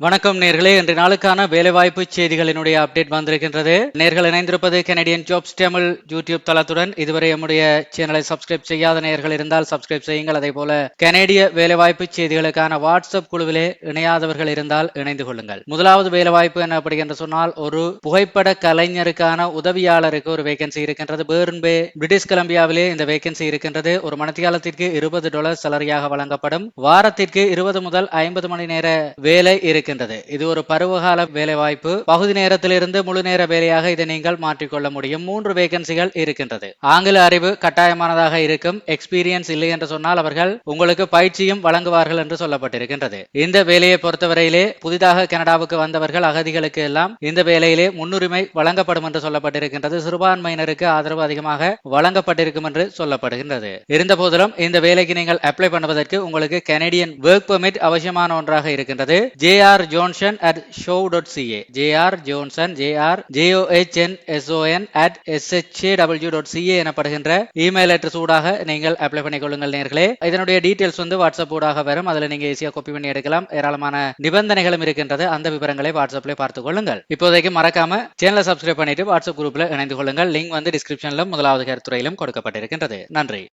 வணக்கம் நேர்களே. இன்று நாளுக்கான வேலைவாய்ப்பு செய்திகளினுடைய அப்டேட் வந்திருக்கின்றது. நேர்கள் இணைந்திருப்பது கெனடியன் ஜாப்ஸ் தமிழ் யூடியூப் தளத்துடன். இதுவரை நம்முடைய சேனலை சப்ஸ்கிரைப் செய்யாத நேர்கள் இருந்தால் சப்ஸ்கிரைப் செய்யுங்கள். அதே போல கனேடிய வேலைவாய்ப்பு செய்திகளுக்கான வாட்ஸ்அப் குழுவிலே இணையாதவர்கள் இருந்தால் இணைந்து கொள்ளுங்கள். முதலாவது வேலைவாய்ப்பு என்ன அப்படி என்று சொன்னால் ஒரு புகைப்பட கலைஞருக்கான உதவியாளருக்கு ஒரு வேகன்சி இருக்கின்றது. பேர்ன்பே பிரிட்டிஷ் கொலம்பியாவிலே இந்த வேகன்சி இருக்கின்றது. ஒரு மணித்தியாலத்திற்கு இருபது டாலர் சலரியாக வழங்கப்படும். வாரத்திற்கு இருபது முதல் ஐம்பது மணி நேர வேலை இருக்கின்றது இது ஒரு பருவகால வேலைவாய்ப்பு. பகுதி நேரத்திலிருந்து முழு நேர வேலையாக இதை நீங்கள் மாற்றிக்கொள்ள முடியும். மூன்று வேகன்சிகள் இருக்கின்றது. ஆங்கில அறிவு கட்டாயமானதாக இருக்கும். எக்ஸ்பீரியன்ஸ் இல்லை என்று சொன்னால் அவர்கள் உங்களுக்கு பயிற்சியும் வழங்குவார்கள் என்று சொல்லப்பட்டிருக்கின்றது. இந்த வேலையை பொறுத்தவரையிலே புதிதாக கனடாவுக்கு வந்தவர்கள் அகதிகளுக்கு எல்லாம் இந்த வேலையிலே முன்னுரிமை வழங்கப்படும் என்று சொல்லப்பட்டிருக்கின்றது. சிறுபான்மையினருக்கு ஆதரவு அதிகமாக வழங்கப்பட்டிருக்கும் என்று சொல்லப்படுகின்றது. இருந்த போதிலும் இந்த வேலைக்கு நீங்கள் அப்ளை பண்ணுவதற்கு உங்களுக்கு கனடியன் ஒர்க் பெர்மிட் அவசியமான ஒன்றாக இருக்கின்றது. J R Johnson at Shaw dot CA JR Johnson JR JOHN SON at SHA W dot CA எனப்படுகின்ற இமெயில் அட்ரஸ் ஊடாக நீங்கள் அப்ளை பண்ணிக் கொள்ளுங்கள் நேர்களே. இதனுடைய டீட்டெயில்ஸ் வந்து வாட்ஸ்அப் ஊடாக வரும். அதில் நீங்க ஈஸியாக காப்பி பண்ணி எடுக்கலாம். ஏராளமான நிபந்தனைகளும் இருக்கின்றது. அந்த விவரங்களை வாட்ஸ்அப்ல பார்த்துக் கொள்ளுங்கள். இப்போதைக்கு மறக்காம சேனலை சப்ஸ்கிரைப் பண்ணிட்டு வாட்ஸ்அப் குரூப்ல இணைந்து கொள்ளுங்கள். லிங்க் வந்து டிஸ்கிரிப்ஷன்ல முதலாவது கருத்துறையிலும் கொடுக்கப்பட்டிருக்கின்றது. நன்றி.